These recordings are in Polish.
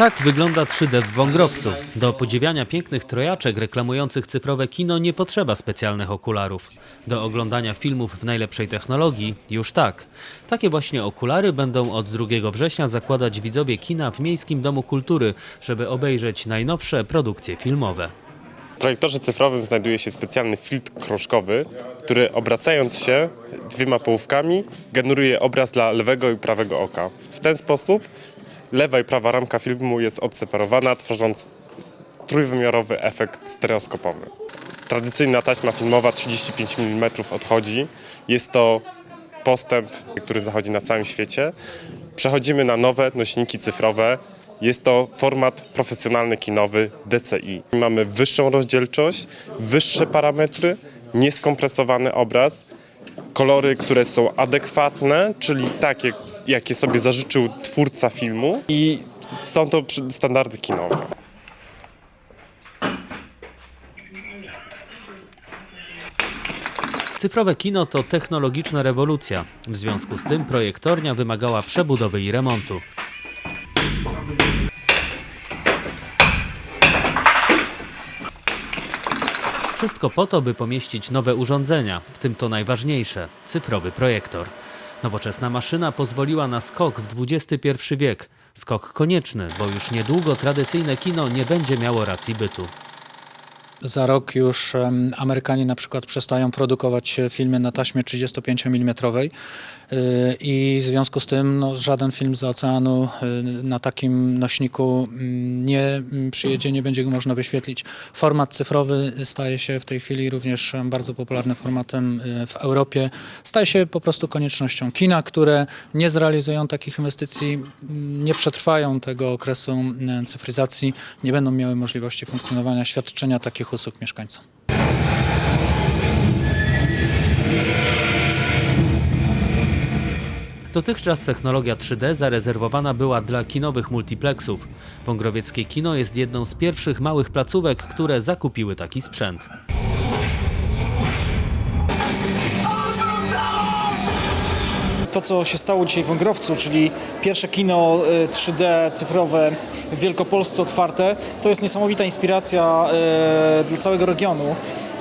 Tak wygląda 3D w Wągrowcu. Do podziwiania pięknych trojaczek reklamujących cyfrowe kino nie potrzeba specjalnych okularów. Do oglądania filmów w najlepszej technologii już tak. Takie właśnie okulary będą od 2 września zakładać widzowie kina w Miejskim Domu Kultury, żeby obejrzeć najnowsze produkcje filmowe. W projektorze cyfrowym znajduje się specjalny filtr krążkowy, który obracając się dwiema połówkami generuje obraz dla lewego i prawego oka. W ten sposób lewa i prawa ramka filmu jest odseparowana, tworząc trójwymiarowy efekt stereoskopowy. Tradycyjna taśma filmowa 35 mm odchodzi. Jest to postęp, który zachodzi na całym świecie. Przechodzimy na nowe nośniki cyfrowe. Jest to format profesjonalny kinowy DCI. Mamy wyższą rozdzielczość, wyższe parametry, nieskompresowany obraz, kolory, które są adekwatne, czyli takie, jakie sobie zażyczył twórca filmu i są to standardy kinowe. Cyfrowe kino to technologiczna rewolucja. W związku z tym projektornia wymagała przebudowy i remontu. Wszystko po to, by pomieścić nowe urządzenia, w tym to najważniejsze cyfrowy projektor. Nowoczesna maszyna pozwoliła na skok w XXI wiek. Skok konieczny, bo już niedługo tradycyjne kino nie będzie miało racji bytu. Za rok już Amerykanie na przykład przestają produkować e, filmy na taśmie 35 mm y, i w związku z tym no, żaden film z oceanu y, na takim nośniku mm, nie mm, przyjedzie, nie będzie go można wyświetlić. Format cyfrowy staje się w tej chwili również bardzo popularnym formatem w Europie. Staje się po prostu koniecznością. Kina, które nie zrealizują takich inwestycji, mm, nie przetrwają tego okresu cyfryzacji, nie będą miały możliwości funkcjonowania, świadczenia takich usług mieszkańcom. Dotychczas technologia 3D zarezerwowana była dla kinowych multiplexów. Wągrowieckie kino jest jedną z pierwszych małych placówek, które zakupiły taki sprzęt. To, co się stało dzisiaj w Wągrowcu, czyli pierwsze kino y, 3D cyfrowe w Wielkopolsce otwarte, to jest niesamowita inspiracja y, dla całego regionu.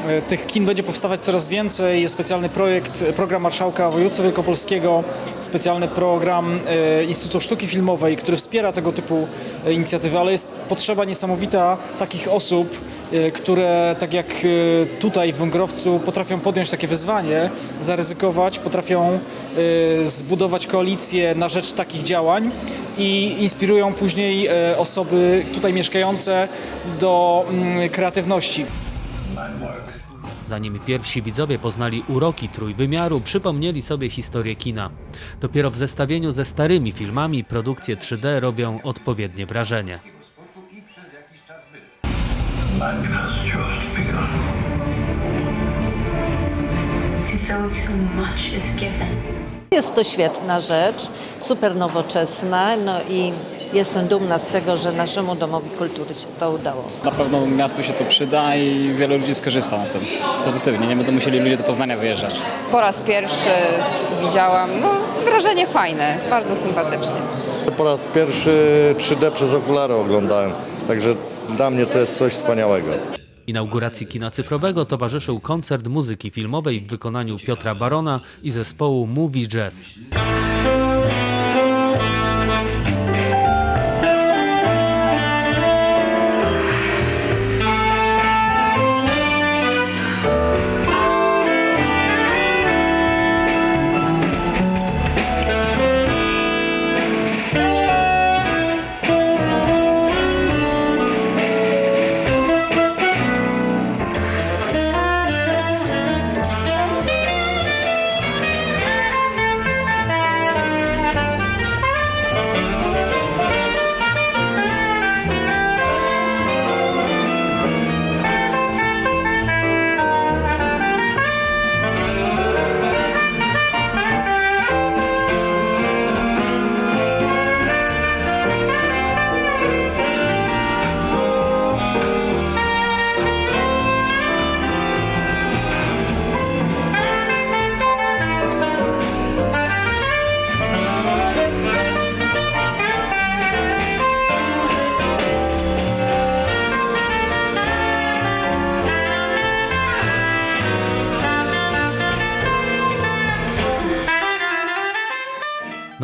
Y, Tych kin będzie powstawać coraz więcej. Jest specjalny projekt, y, program Marszałka Województwa Wielkopolskiego, specjalny program y, Instytutu Sztuki Filmowej, który wspiera tego typu inicjatywy, ale jest potrzeba niesamowita takich osób, które tak jak tutaj w Wągrowcu potrafią podjąć takie wyzwanie, zaryzykować, potrafią zbudować koalicję na rzecz takich działań i inspirują później osoby tutaj mieszkające do mm, kreatywności. Zanim pierwsi widzowie poznali uroki trójwymiaru, przypomnieli sobie historię kina. Dopiero w zestawieniu ze starymi filmami produkcje 3D robią odpowiednie wrażenie. To those whom much is given, Jest to świetna rzecz, super nowoczesna, no i jestem dumna z tego, że naszemu Domowi Kultury się to udało. Na pewno miastu się to przyda i wielu ludzi skorzysta na tym pozytywnie. Nie będą musieli ludzie do Poznania wyjeżdżać. po raz pierwszy widziałam. No, wrażenie fajne, bardzo sympatycznie. Po raz pierwszy 3D przez okulary oglądałem, także dla mnie to jest coś wspaniałego. Inauguracji kina cyfrowego towarzyszył koncert muzyki filmowej w wykonaniu Piotra Barona i zespołu Movie Jazz.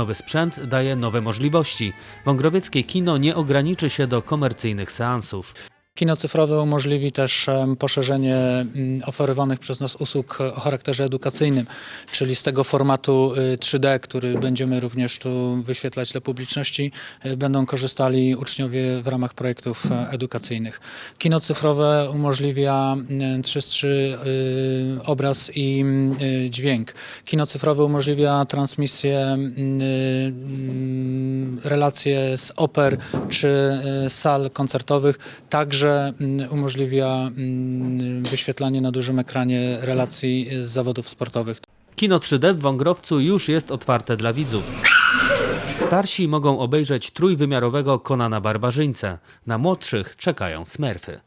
Nowy sprzęt daje nowe możliwości. Wągrowieckie kino nie ograniczy się do komercyjnych seansów. Kino cyfrowe umożliwi też poszerzenie mm, oferowanych przez nas usług o charakterze edukacyjnym, czyli z tego formatu y, 3D, który będziemy również tu wyświetlać dla publiczności, y, będą korzystali uczniowie w ramach projektów e, edukacyjnych. Kino cyfrowe umożliwia mm, 3 y, obraz i mm, y, dźwięk. Kino cyfrowe umożliwia transmisję, mm, y, mm, relacje z oper czy y, sal koncertowych, także mm, umożliwia mm, wyświetlanie na dużym ekranie relacji z zawodów sportowych. Kino 3D w Wągrowcu już jest otwarte dla widzów. Starsi mogą obejrzeć trójwymiarowego Konana Barbarzyńcę. Na młodszych czekają smerfy.